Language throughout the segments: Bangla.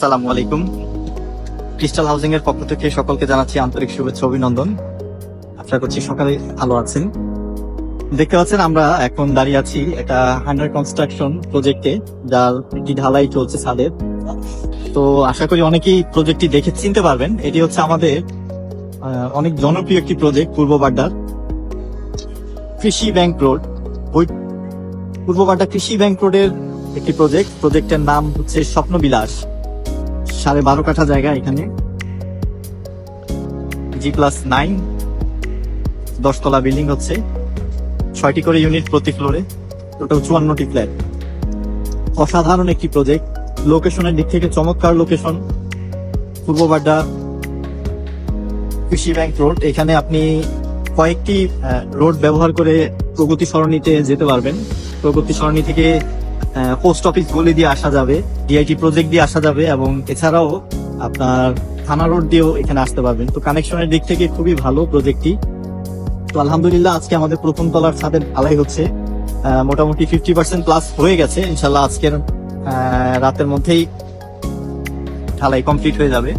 আসসালামু আলাইকুম। ক্রিস্টাল হাউজিং এর পক্ষ থেকে সকলকে জানাচ্ছি আন্তরিক শুভেচ্ছা, অভিনন্দন। আশা করছি সকালে ভালো আছেন। দেখতে পাচ্ছেন, আমরা এখন দাঁড়িয়ে আছি একটা আন্ডার কনস্ট্রাকশন প্রজেক্টে যার একটি ঢালাই চলছে ছাদের। তো আশা করি অনেকেই প্রজেক্টটি দেখে চিনতে পারবেন। এটি হচ্ছে আমাদের অনেক জনপ্রিয় একটি প্রজেক্ট পূর্ব বাড্ডার কৃষি ব্যাংক রোড। ওই পূর্ব বাড্ডা কৃষি ব্যাংক রোডের একটি প্রজেক্ট প্রজেক্টের নাম হচ্ছে স্বপ্ন বিলাস সাড়ে বারো কাঠা জায়গা এখানে। জি প্লাস নাইন দশতলা বিল্ডিং হচ্ছে। ছয়টি করে ইউনিট প্রতি ফ্লোরে টোটাল চুয়ান্নটি ফ্ল্যাট অসাধারণ একটি প্রজেক্ট লোকেশনের দিক থেকে চমৎকার লোকেশন পূর্ব বাড্ডা কৃষি ব্যাংক রোড এখানে আপনি কয়েকটি রোড ব্যবহার করে প্রগতি সরণিতে যেতে পারবেন। প্রগতি সরণি থেকে পোস্ট অফিস গলি দিয়ে আসা যাবে ডিআইটি প্রজেক্ট দিয়ে আসা যাবে এবং এছাড়াও আপনার থানা রোড দিয়েও এখানে আসতে পারবেন। তো কানেকশনের দিক থেকে খুবই ভালো প্রজেক্টটি তো আলহামদুলিল্লাহ আজকে আমাদের প্রথম তলার ছাদের ঢালাই হচ্ছে। মোটামুটি ফিফটি পার্সেন্ট প্লাস হয়ে গেছে। ইনশাল্লাহ আজকের রাতের মধ্যেই ঢালাই কমপ্লিট হয়ে যাবে।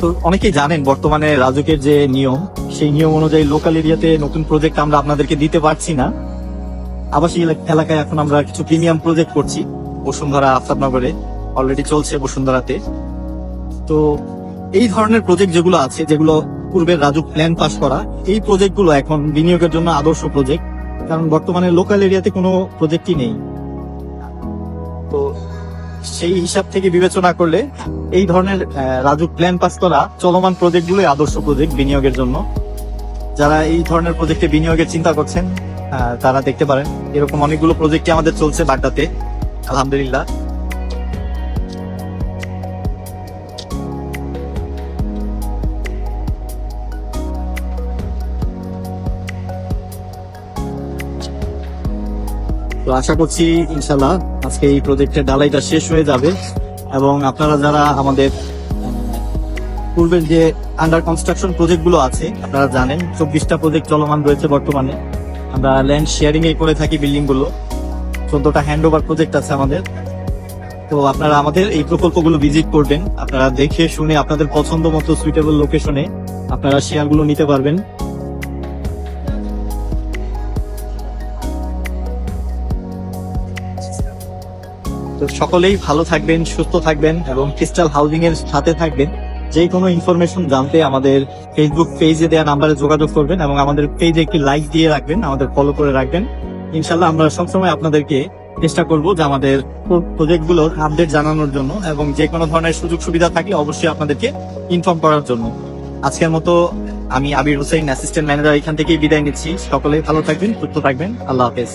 তো অনেকেই জানেন বর্তমানে রাজুকের যে নিয়ম, সেই নিয়ম অনুযায়ী লোকাল এরিয়াতে নতুন প্রজেক্ট আমরা আপনাদেরকে দিতে পারছি না। আবাসিক এলাকায় এখন আমরা কিছু প্রিমিয়াম প্রজেক্ট করছি, বসুন্ধরা আফতাবনগরে। অলরেডি চলছে বসুন্ধরাতে। তো এই ধরনের প্রজেক্ট যেগুলো আছে, যেগুলো পূর্বের রাজুক প্ল্যান পাস করা, এই প্রজেক্টগুলো এখন বিনিয়োগের জন্য আদর্শ প্রজেক্ট কারণ বর্তমানে লোকাল এরিয়াতে কোনো প্রজেক্টই নেই। তো সেই হিসাব থেকে বিবেচনা করলে এই ধরনের রাজুক প্ল্যান পাস করা চলমান প্রজেক্টগুলোই আদর্শ প্রজেক্ট বিনিয়োগের জন্য। যারা এই ধরনের প্রজেক্টে বিনিয়োগের চিন্তা করছেন তারা দেখতে পারেন। এরকম অনেকগুলো প্রজেক্টই আমাদের চলছে বাড্ডাতে আলহামদুলিল্লাহ। তো আশা করছি ইনশাল্লাহ আজকে এই প্রজেক্টের ঢালাইটা শেষ হয়ে যাবে। এবং আপনারা যারা আমাদের পূর্বের যে আন্ডার কনস্ট্রাকশন প্রজেক্টগুলো আছে, আপনারা জানেন, চব্বিশটা প্রজেক্ট চলমান রয়েছে বর্তমানে। আমরা ল্যান্ড শেয়ারিং এ করে থাকি বিল্ডিংগুলো। চোদ্দটা হ্যান্ড ওভার প্রজেক্ট আছে আমাদের। তো আপনারা আমাদের এই প্রকল্পগুলো ভিজিট করবেন। আপনারা দেখে শুনে আপনাদের পছন্দ মতো সুইটেবল লোকেশনে আপনারা শেয়ারগুলো নিতে পারবেন। তো সকলেই ভালো থাকবেন, সুস্থ থাকবেন এবং ক্রিস্টাল হাউজিং এর সাথে থাকবেন। যে কোনো ইনফরমেশন জানতে আমাদের ফেসবুক পেজে দেওয়া নাম্বারে যোগাযোগ করবেন এবং আমাদের পেজে একটি লাইক দিয়ে রাখবেন, আমাদের ফলো করে রাখবেন। ইনশাল্লাহ আমরা সবসময় আপনাদেরকে চেষ্টা করব যে আমাদের প্রজেক্টগুলোর আপডেট জানানোর জন্য এবং যে কোনো ধরনের সুযোগ সুবিধা থাকলে অবশ্যই আপনাদেরকে ইনফর্ম করার জন্য। আজকের মতো আমি আবির হোসেন অ্যাসিস্ট্যান্ট ম্যানেজার এখান থেকেই বিদায় নিচ্ছি। সকলেই ভালো থাকবেন, সুস্থ থাকবেন। আল্লাহ হাফেজ।